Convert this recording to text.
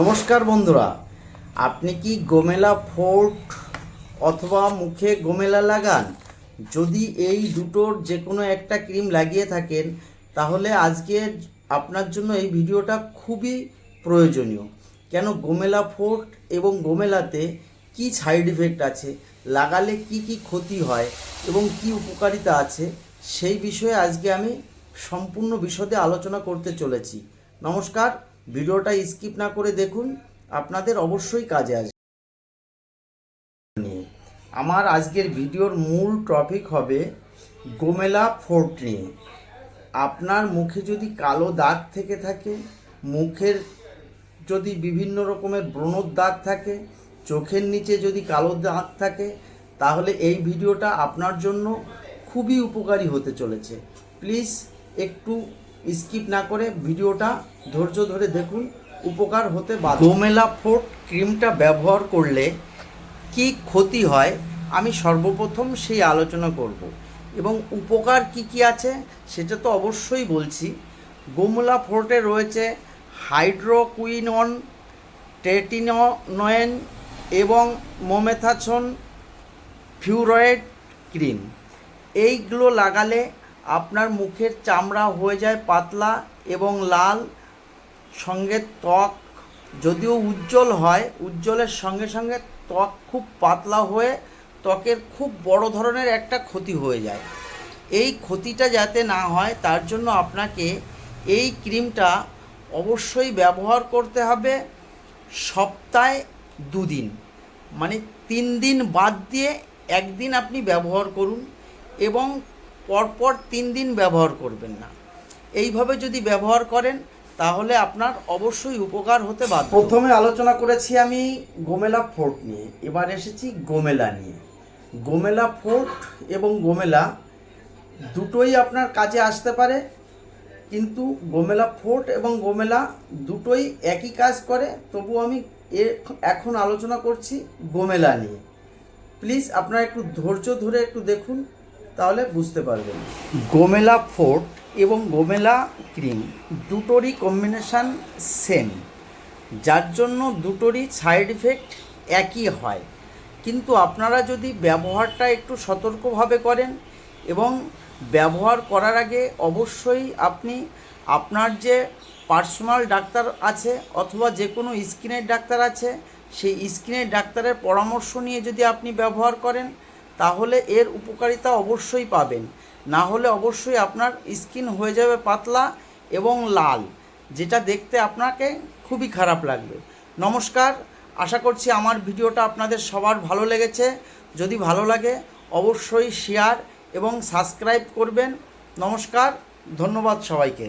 নমস্কার বন্ধুরা, আপনি কি গোমেলা ফোর্ট অথবা মুখে গোমেলা লাগান? যদি এই দুটোর যে কোনো একটা ক্রিম লাগিয়ে থাকেন, তাহলে আজকে আপনার জন্য এই ভিডিওটা খুবই প্রয়োজনীয়। কেন গোমেলা ফোর্ট এবং গোমেলাতে কি সাইড ইফেক্ট আছে, লাগালে কি কি ক্ষতি হয় এবং কি উপকারিতা আছে, সেই বিষয়ে আজকে আমি সম্পূর্ণ বিশদে আলোচনা করতে চলেছি। নমস্কার ভিডিওটা স্কিপ না করে দেখুন, আপনাদের অবশ্যই কাজে আসবে। আমার আজকের ভিডিওর মূল টপিক হবে গোমেলা ফোর্ট নিয়ে আপনার মুখে যদি কালো দাগ থেকে থাকে, মুখের যদি বিভিন্ন রকমের ব্রণর দাগ থাকে, চোখের নিচে যদি কালো দাগ থাকে, তাহলে এই ভিডিওটা আপনার জন্য খুবই উপকারী হতে চলেছে। প্লিজ একটু স্কিপ না করে ভিডিওটা ধৈর্য ধরে দেখুন, উপকার হতে বাধ্য। গোমেলা ফোর্ট ক্রিমটা ব্যবহার করলে কি ক্ষতি হয়, আমি সর্বপ্রথম সেই আলোচনা করব। এবং উপকার কি কি আছে, সেটা তো অবশ্যই বলছি। গোমলা ফোর্টে রয়েছে হাইড্রোকুইনন, টেটিনয়েন এবং মোমেথাছন ফিউরয়েড ক্রিম। এইগুলো লাগালে আপনার মুখের চামড়া হয়ে যায় পাতলা এবং লাল, সঙ্গে ত্বক যদিও উজ্জ্বল হয়, উজ্জ্বলের সঙ্গে সঙ্গে ত্বক খুব পাতলা হয়ে ত্বকের খুব বড় ধরনের একটা ক্ষতি হয়ে যায়। এই ক্ষতিটা যাতে না হয়, তার জন্য আপনাকে এই ক্রিমটা অবশ্যই ব্যবহার করতে হবে সপ্তাহে দুদিন। মানে তিন দিন বাদ দিয়ে একদিন আপনি ব্যবহার করুন এবং পরপর তিন দিন ব্যবহার করবেন না। এইভাবে যদি ব্যবহার করেন, তাহলে আপনার অবশ্যই উপকার হতে বাধ্য। প্রথমে আলোচনা করেছি আমি গোমেলা ফোর্ট নিয়ে, এবার এসেছি গোমেলা নিয়ে। গোমেলা ফোর্ট এবং গোমেলা দুটোই আপনার কাজে আসতে পারে, কিন্তু গোমেলা ফোর্ট এবং গোমেলা দুটোই একই কাজ করে তবু আমি এখন আলোচনা করছি গোমেলা নিয়ে। প্লিজ আপনারা একটু ধৈর্য ধরে একটু দেখুন তাহলে বুঝতে পারবেন। গোমেলা ফোর্ট এবং গোমেলা ক্রিম দুটোরই কম্বিনেশান সেম যার জন্য দুটোরই সাইড ইফেক্ট একই হয়। কিন্তু আপনারা যদি ব্যবহারটা একটু সতর্কভাবে করেন এবং ব্যবহার করার আগে অবশ্যই আপনি আপনার যে পার্সোনাল ডাক্তার আছে অথবা যে কোনো স্কিনের ডাক্তার আছে, সেই স্কিনের ডাক্তারের পরামর্শ নিয়ে যদি আপনি ব্যবহার করেন তাহলে এর উপকারিতা অবশ্যই পাবেন। না হলে অবশ্যই আপনার স্কিন হয়ে যাবে পাতলা এবং লাল, যেটা দেখতে আপনাকে খুবই খারাপ লাগবে। নমস্কার, আশা করছি আমার ভিডিওটা আপনাদের সবার ভালো লেগেছে। যদি ভালো লাগে, অবশ্যই শেয়ার এবং সাবস্ক্রাইব করবেন। নমস্কার, ধন্যবাদ সবাইকে।